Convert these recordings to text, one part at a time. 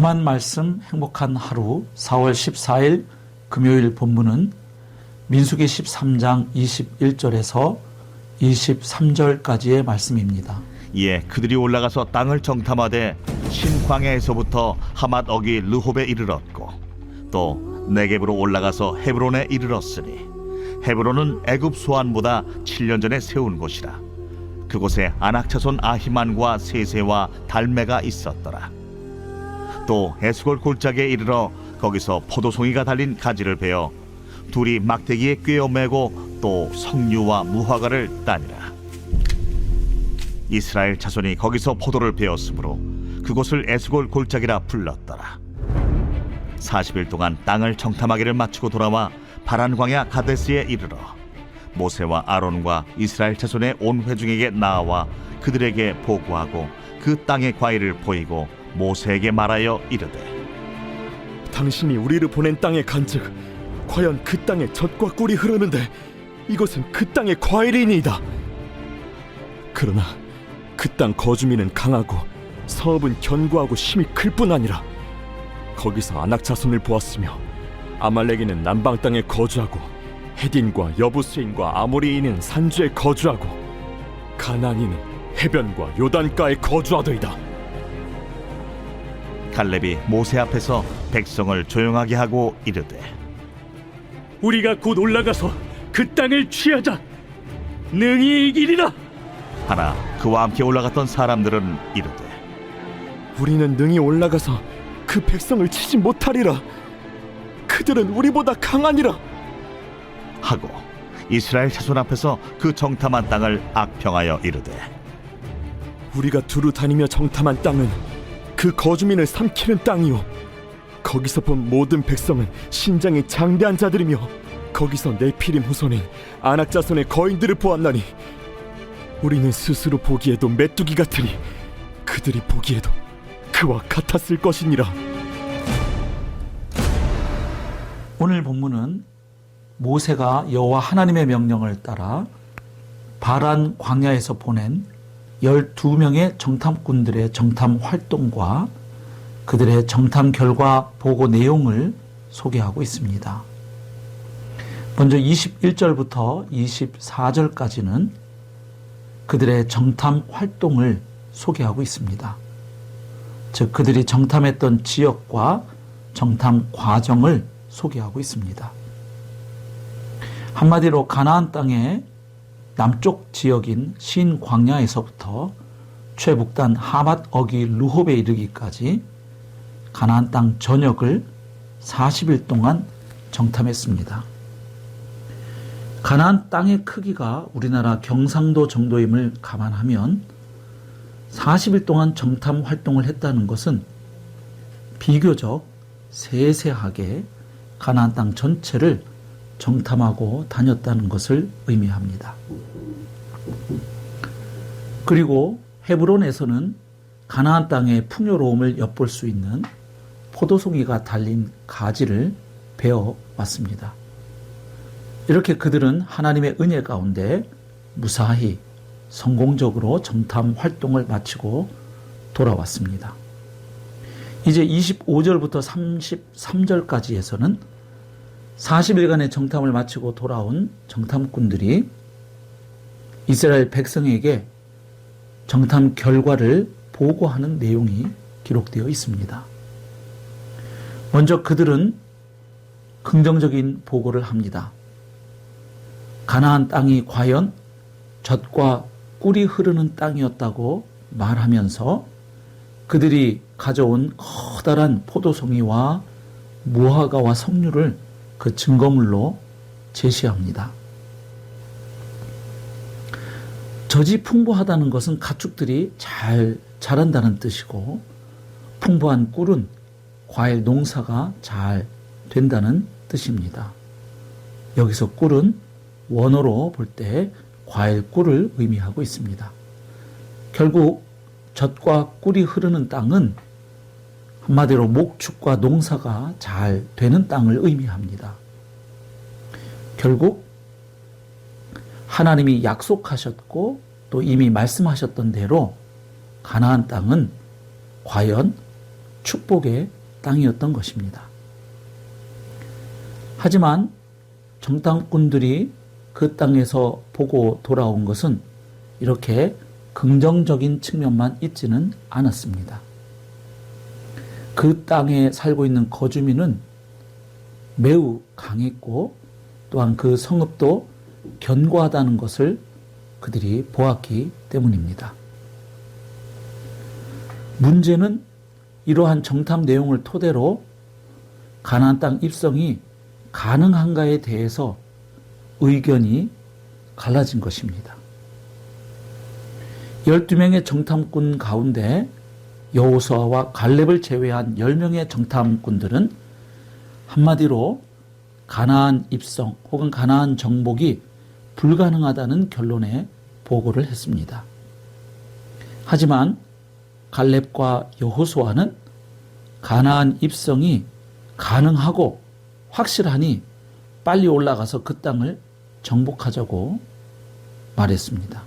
달콤한 말씀 행복한 하루 4월 14일 금요일 본문은 민수기 13장 21절에서 23절까지의 말씀입니다. 이에 그들이 올라가서 땅을 정탐하되 신광야에서부터 하맛 어기 르홉에 이르렀고 또 네겝으로 올라가서 헤브론에 이르렀으니 헤브론은 애굽 소안보다 7년 전에 세운 곳이라 그곳에 아낙차손 아히만과 세세와 달메가 있었더라 또 에스골 골짜기에 이르러 거기서 포도송이가 달린 가지를 베어 둘이 막대기에 꿰어 매고 또 석류와 무화과를 따니라 이스라엘 자손이 거기서 포도를 베었으므로 그곳을 에스골 골짜기라 불렀더라. 40일 동안 땅을 정탐하기를 마치고 돌아와 바란 광야 가데스에 이르러 모세와 아론과 이스라엘 자손의 온 회중에게 나와 그들에게 보고하고 그 땅의 과일을 보이고 모세에게 말하여 이르되 당신이 우리를 보낸 땅에 간즉 과연 그 땅에 젖과 꿀이 흐르는데 이것은 그 땅의 과일이니이다. 그러나 그 땅 거주민은 강하고 성읍은 견고하고 힘이 클 뿐 아니라 거기서 아낙 자손을 보았으며 아말렉인은 남방 땅에 거주하고 헤딘과 여부스인과 아모리인은 산주에 거주하고 가나안인은 해변과 요단가에 거주하더이다. 갈렙이 모세 앞에서 백성을 조용하게 하고 이르되 우리가 곧 올라가서 그 땅을 취하자. 능히 이기리라. 하나 그와 함께 올라갔던 사람들은 이르되 우리는 능히 올라가서 그 백성을 치지 못하리라. 그들은 우리보다 강하니라. 하고 이스라엘 자손 앞에서 그 정탐한 땅을 악평하여 이르되 우리가 두루 다니며 정탐한 땅은 그 거주민을 삼키는 땅이요. 거기서 본 모든 백성은 신장이 장대한 자들이며 거기서 네피림 후손인 아낙 자손의 거인들을 보았나니 우리는 스스로 보기에도 메뚜기 같으니 그들이 보기에도 그와 같았을 것이니라. 오늘 본문은 모세가 여호와 하나님의 명령을 따라 바란 광야에서 보낸 12명의 정탐꾼들의 정탐 활동과 그들의 정탐 결과 보고 내용을 소개하고 있습니다. 먼저 21절부터 24절까지는 그들의 정탐 활동을 소개하고 있습니다. 즉, 그들이 정탐했던 지역과 정탐 과정을 소개하고 있습니다. 한마디로 가나안 땅의 남쪽 지역인 신광야에서부터 최북단 하맛 어기 루홉에 이르기까지 가나안 땅 전역을 40일 동안 정탐했습니다. 가나안 땅의 크기가 우리나라 경상도 정도임을 감안하면 40일 동안 정탐 활동을 했다는 것은 비교적 세세하게 가나안 땅 전체를 정탐하고 다녔다는 것을 의미합니다. 그리고 헤브론에서는 가나안 땅의 풍요로움을 엿볼 수 있는 포도송이가 달린 가지를 베어 왔습니다. 이렇게 그들은 하나님의 은혜 가운데 무사히 성공적으로 정탐 활동을 마치고 돌아왔습니다. 이제 25절부터 33절까지에서는 40일간의 정탐을 마치고 돌아온 정탐꾼들이 이스라엘 백성에게 정탐 결과를 보고하는 내용이 기록되어 있습니다. 먼저 그들은 긍정적인 보고를 합니다. 가나안 땅이 과연 젖과 꿀이 흐르는 땅이었다고 말하면서 그들이 가져온 커다란 포도송이와 무화과와 석류를 그 증거물로 제시합니다. 젖이 풍부하다는 것은 가축들이 잘 자란다는 뜻이고 풍부한 꿀은 과일 농사가 잘 된다는 뜻입니다. 여기서 꿀은 원어로 볼 때 과일 꿀을 의미하고 있습니다. 결국 젖과 꿀이 흐르는 땅은 한마디로 목축과 농사가 잘 되는 땅을 의미합니다. 결국 하나님이 약속하셨고 또 이미 말씀하셨던 대로 가나안 땅은 과연 축복의 땅이었던 것입니다. 하지만 정탐꾼들이 그 땅에서 보고 돌아온 것은 이렇게 긍정적인 측면만 있지는 않았습니다. 그 땅에 살고 있는 거주민은 매우 강했고 또한 그 성읍도 견고하다는 것을 그들이 보았기 때문입니다. 문제는 이러한 정탐 내용을 토대로 가나안 땅 입성이 가능한가에 대해서 의견이 갈라진 것입니다. 12명의 정탐꾼 가운데 여호수아와 갈렙을 제외한 10명의 정탐꾼들은 한마디로 가나안 입성 혹은 가나안 정복이 불가능하다는 결론에 보고를 했습니다. 하지만 갈렙과 여호수아는 가나안 입성이 가능하고 확실하니 빨리 올라가서 그 땅을 정복하자고 말했습니다.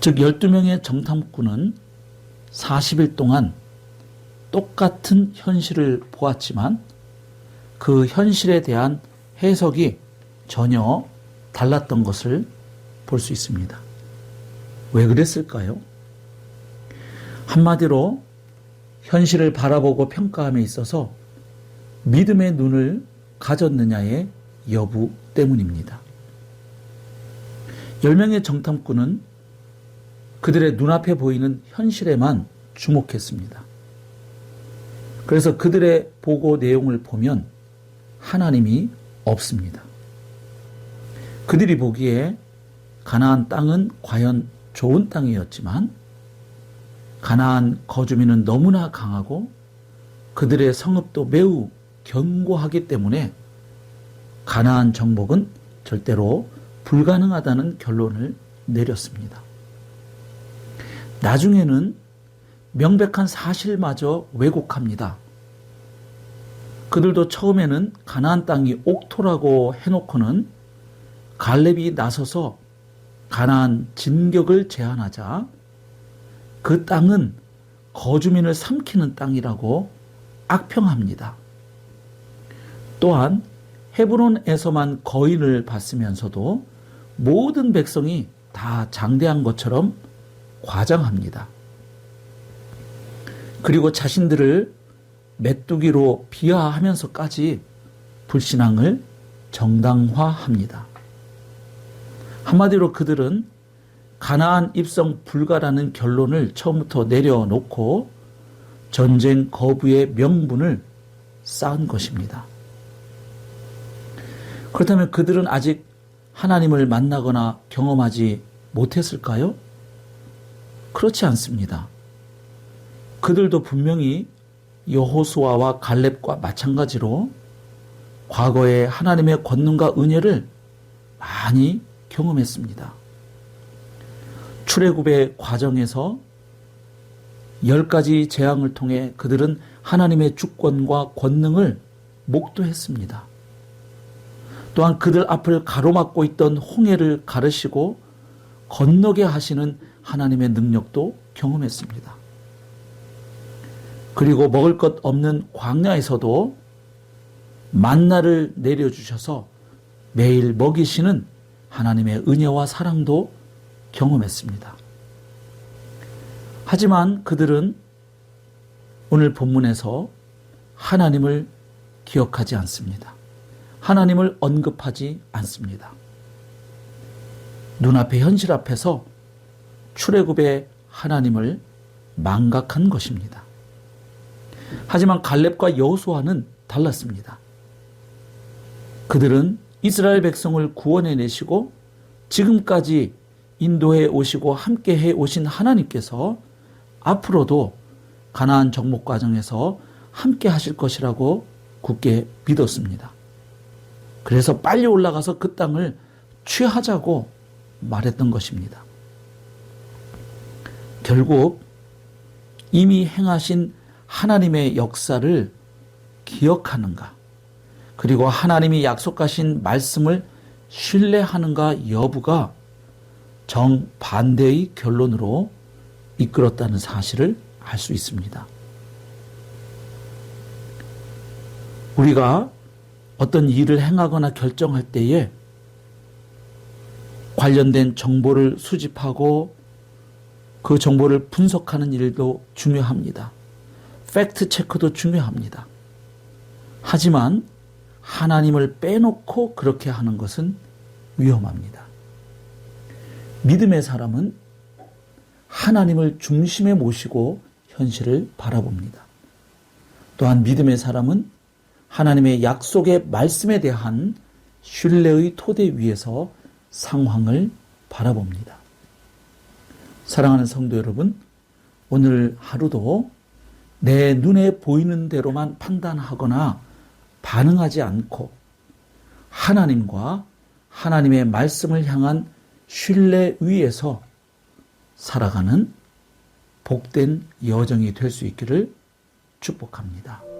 즉 12명의 정탐꾼은 40일 동안 똑같은 현실을 보았지만 그 현실에 대한 해석이 전혀 달랐던 것을 볼 수 있습니다. 왜 그랬을까요? 한마디로 현실을 바라보고 평가함에 있어서 믿음의 눈을 가졌느냐의 여부 때문입니다. 10명의 정탐꾼은 그들의 눈앞에 보이는 현실에만 주목했습니다. 그래서 그들의 보고 내용을 보면 하나님이 없습니다. 그들이 보기에 가나안 땅은 과연 좋은 땅이었지만 가나안 거주민은 너무나 강하고 그들의 성읍도 매우 견고하기 때문에 가나안 정복은 절대로 불가능하다는 결론을 내렸습니다. 나중에는 명백한 사실마저 왜곡합니다. 그들도 처음에는 가나안 땅이 옥토라고 해놓고는 갈렙이 나서서 가나안 진격을 제안하자 그 땅은 거주민을 삼키는 땅이라고 악평합니다. 또한 헤브론에서만 거인을 봤으면서도 모든 백성이 다 장대한 것처럼 과장합니다. 그리고 자신들을 메뚜기로 비하하면서까지 불신앙을 정당화합니다. 한마디로 그들은 가나안 입성 불가라는 결론을 처음부터 내려놓고 전쟁 거부의 명분을 쌓은 것입니다. 그렇다면 그들은 아직 하나님을 만나거나 경험하지 못했을까요? 그렇지 않습니다. 그들도 분명히 여호수아와 갈렙과 마찬가지로 과거에 하나님의 권능과 은혜를 많이 경험했습니다. 출애굽의 과정에서 열 가지 재앙을 통해 그들은 하나님의 주권과 권능을 목도했습니다. 또한 그들 앞을 가로막고 있던 홍해를 가르시고 건너게 하시는 하나님의 능력도 경험했습니다. 그리고 먹을 것 없는 광야에서도 만나를 내려주셔서 매일 먹이시는 하나님의 은혜와 사랑도 경험했습니다. 하지만 그들은 오늘 본문에서 하나님을 기억하지 않습니다. 하나님을 언급하지 않습니다. 눈앞의 현실 앞에서 출애굽의 하나님을 망각한 것입니다. 하지만 갈렙과 여호수아는 달랐습니다. 그들은 이스라엘 백성을 구원해 내시고 지금까지 인도해 오시고 함께 해 오신 하나님께서 앞으로도 가나안 정복 과정에서 함께 하실 것이라고 굳게 믿었습니다. 그래서 빨리 올라가서 그 땅을 취하자고 말했던 것입니다. 결국 이미 행하신 하나님의 역사를 기억하는가, 그리고 하나님이 약속하신 말씀을 신뢰하는가 여부가 정반대의 결론으로 이끌었다는 사실을 알 수 있습니다. 우리가 어떤 일을 행하거나 결정할 때에 관련된 정보를 수집하고 그 정보를 분석하는 일도 중요합니다. 팩트 체크도 중요합니다. 하지만 하나님을 빼놓고 그렇게 하는 것은 위험합니다. 믿음의 사람은 하나님을 중심에 모시고 현실을 바라봅니다. 또한 믿음의 사람은 하나님의 약속의 말씀에 대한 신뢰의 토대 위에서 상황을 바라봅니다. 사랑하는 성도 여러분, 오늘 하루도 내 눈에 보이는 대로만 판단하거나 반응하지 않고 하나님과 하나님의 말씀을 향한 신뢰 위에서 살아가는 복된 여정이 될 수 있기를 축복합니다.